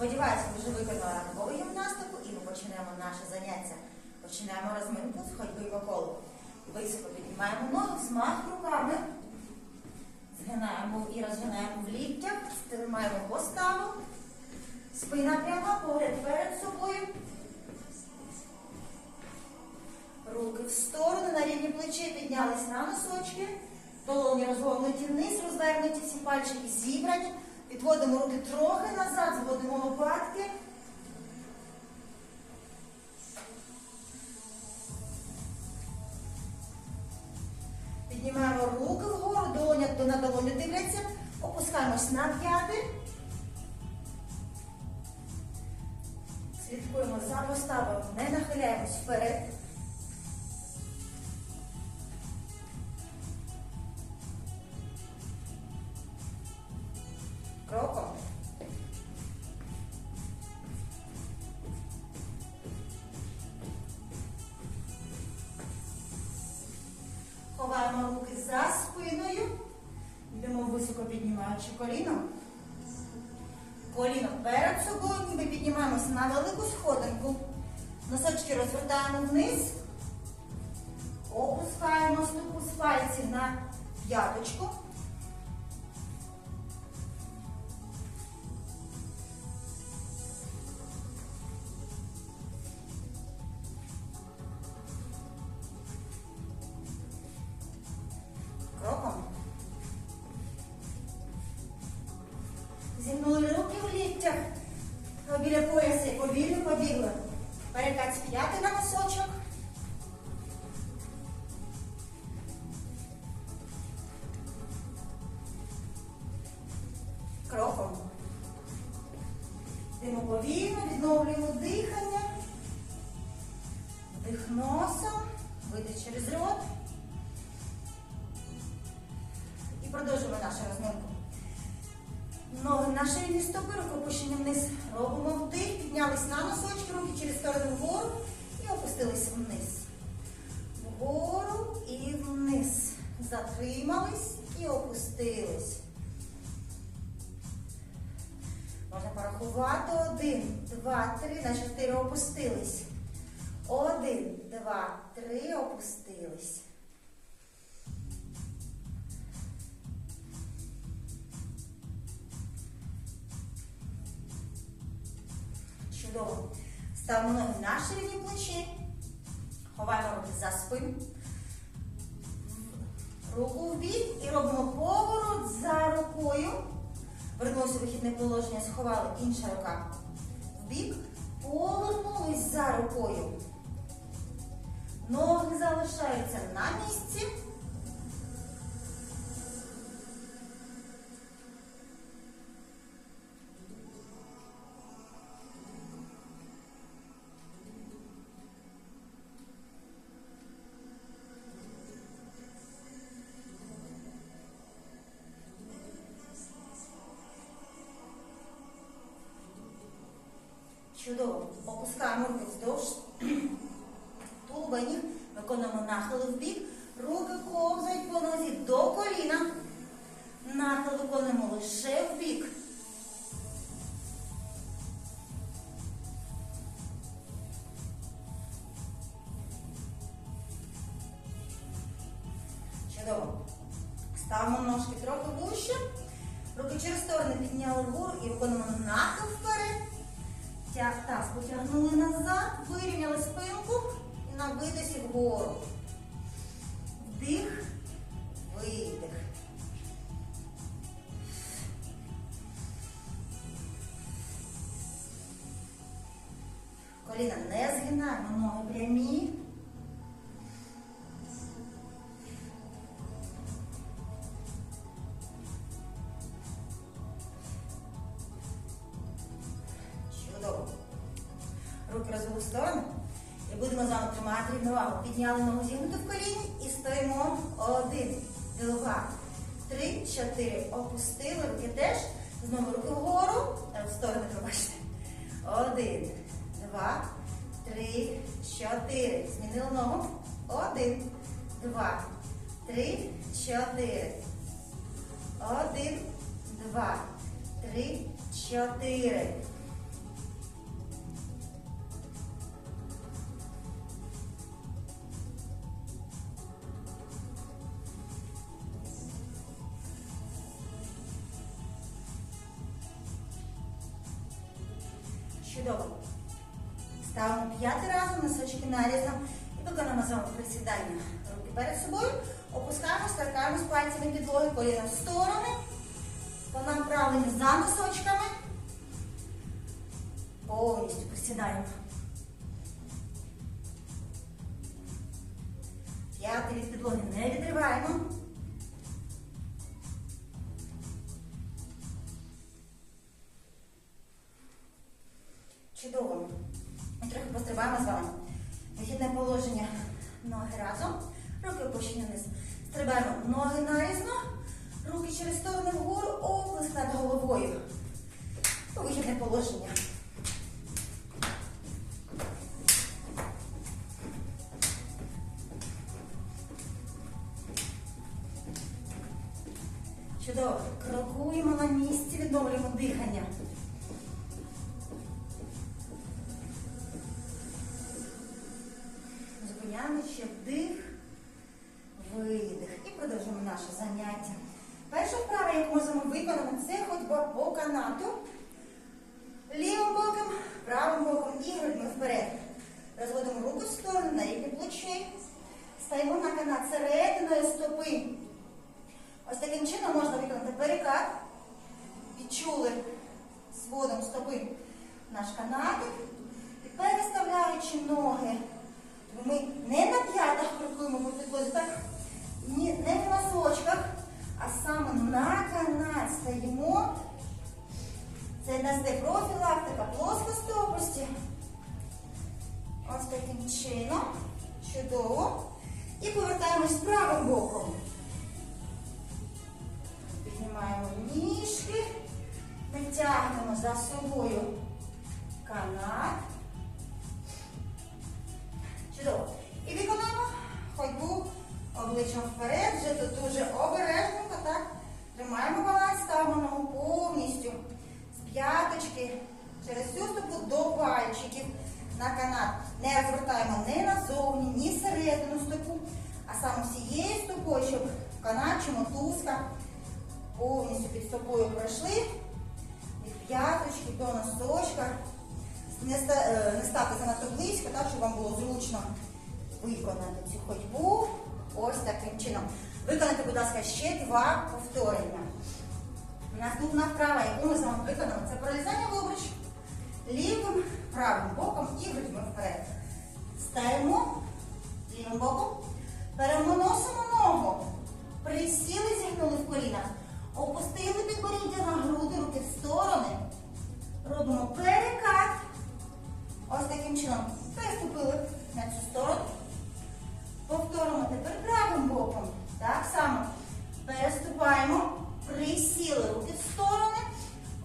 Сподіваюся, ви вже виконали ранкову гімнастику і ми почнемо наше заняття. Починаємо розминку з ходьбою по колу. Високо піднімаємо ноги, взмах руками. Згинаємо і розгинаємо в ліктях, стримаємо поставу. Спина пряма, погляд перед собою. Руки в сторону, на рівні плечі піднялись на носочки. Долоні розгорнуті вниз, розвернуті всі пальчики зібрані. Підводимо руки трохи назад, зводимо лопатки. Піднімаємо руки вгору, долоня до на долоню дивляться. Опускаємось на п'яти. Слідкуємо за поставою, не нахиляємось вперед. Піднімаючи коліно. Коліно перед собою, ніби піднімаємося на велику сходинку. Носочки розвертаємо вниз. Опускаємо ступу з пальців на п'яточку. Кроком. Йдемо повільно, відновлюємо дихання. Вдих носом, видих через рот. І продовжуємо нашу розминку. Ноги на ширині стопи, руки опущені вниз. Робимо вдих, піднялись на носочки, руки через сторону вгору і опустились вниз. Вгору і вниз. Затримались і опустились. Можна. Один, два, три. На чотири опустились. Один, два, три, опустились. Чудово. Ставимо ноги на ширині плечі. Ховаємо руки за спину. Руку в бік і робимо поворот за рукою. Вернулися вихідне положення, сховали інша рука в бік. Повернулись за рукою. Ноги залишаються на місці. Чудово. Опускаємо руки вздовж тулуба. Виконуємо нахили в бік. Руки ковзають по нозі до коліна. Нахил виконуємо лише в бік. Чудово. Ставимо ножки трохи вище. Руки через сторони підняли вгору і виконуємо нахил вперед. Таз потягнули назад, вирівняли спинку і на видосі вгору. Вдих, видих. Коліна не згинаємо, ноги прямі. Підняли ногу зігнуту в коліні і стоїмо. Один, два, три, чотири. Опустили руки теж. Знову руки вгору. В сторони пробачте. Один, два, три, чотири. Змінили ногу. Один, два, три, чотири. Один, два, три, чотири. Ставимо п'ятий разом, носочки нарізом. І виконуємо з вами присідання. Руки перед собою. Опускаємо, торкаємось пальцями підлоги, коліна в сторони. По направленню за носочками. Повністю присідаємо. П'ятий від підлоги не відриваємо. Ноги разом. Руки опущені вниз. Стрибаємо ноги нарізно. Руки через сторони вгору. Оплеск над головою. Вихідне положення. Зупиняємо ще вдих, видих. І продовжуємо наше заняття. Перша вправа, яку ми з вами виконуємо, це ходьба по канату. Лівим боком, правим боком і грудьми вперед. Розводимо руку в сторону на рівні плечей. Стаємо на канат серединою стопи. Ось таким чином можна виконати перекат. Відчули сводом стопи наш канатик. І переставляючи ноги. Ми не на п'ятах крокуємо по підлозі, не в носочках, а саме на канат стаємо. Це дасте профілактика плоскостопості. Ось таким чином. Чудово. І повертаємось правим боком. Піднімаємо ніжки. Ми тягнемо за собою а саме всією стопою, щоб канат чи мотузка повністю під стопою пройшли від п'яточки до носочка. Не, е, ставте занадто близько, так, щоб вам було зручно виконати цю ходьбу. Ось таким чином. Виконайте, будь ласка, ще два повторення. Наступна вправа, яку ми з вами виконали, це пролізання в обруч лівим правим боком і грудьми вперед. Стаємо лівим боком, переносимо ногу, присіли, зігнули в колінах, опустили підборіддя на груди, руки в сторони. Робимо перекат. Ось таким чином. Переступили на цю сторону. Повторимо тепер правим боком. Так само. Переступаємо. Присіли руки в сторони.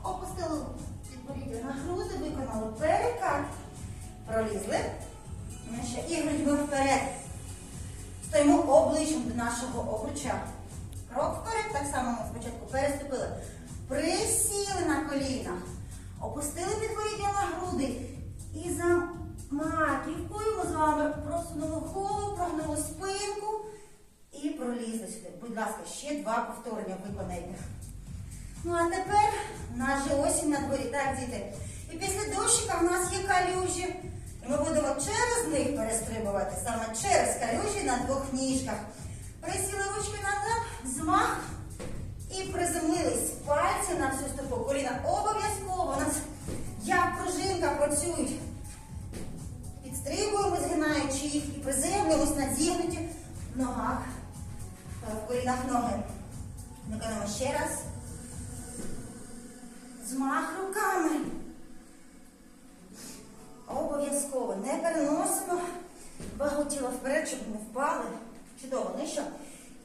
Опустили підборіддя на груди, виконали перекат. Пролізли. Ми і грудьми вперед. Стоїмо обличчям до нашого обруча. Крок вперед, так само ми спочатку переступили. Присіли на колінах. Опустили підборіддя на груди. І за маківкою ми з вами просунули голову, прогнули спинку і пролізли сюди. Будь ласка, ще два повторення виконайте. Ну а тепер же осінь на дворі, так, діти? І після дощика в нас є калюжі. Ми будемо через них перестрибувати, саме через калюжі на двох ніжках. Присіли ручки назад, змах і приземлились. Пальці на всю стопу. Коліна обов'язково у нас як пружинка працюють. Підстрибуємо, згинаючи їх і приземлюємось на зігнуті ногах. Е, В колінах ноги. Виконуємо ще раз. Вагу тіла вперед, щоб не впали. Чудово, ну що?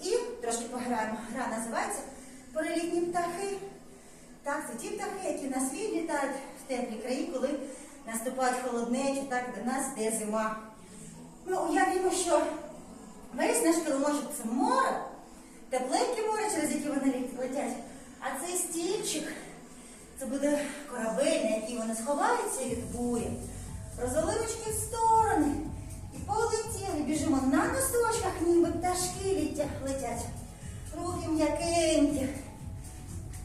І трошки пограємо. Гра називається Перелітні птахи. Так, це ті птахи, які на світ літають в теплі краї, коли наступають холоднечі, так до нас йде зима. Ну, уявімо, що весь наш килимочок це море, тепленьке море, через яке вони летять. А цей стільчик це буде корабель, на який вони сховаються від бурі. Розвели ручки в сторони. Полетіли, біжимо на носочках, ніби пташки летять. Руки м'якенькі.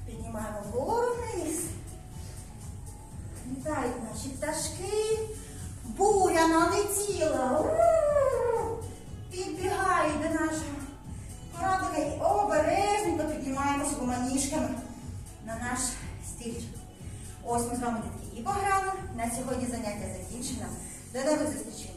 Піднімаємо вгору вниз. Літають наші пташки. Буря налетіла. У-у-у. Підбігають до нашого кораблика і обережненько піднімаємося двома ніжками на наш стільчик. Ось ми з вами дітки і пограли. На сьогодні заняття закінчено. До нових зустрічей!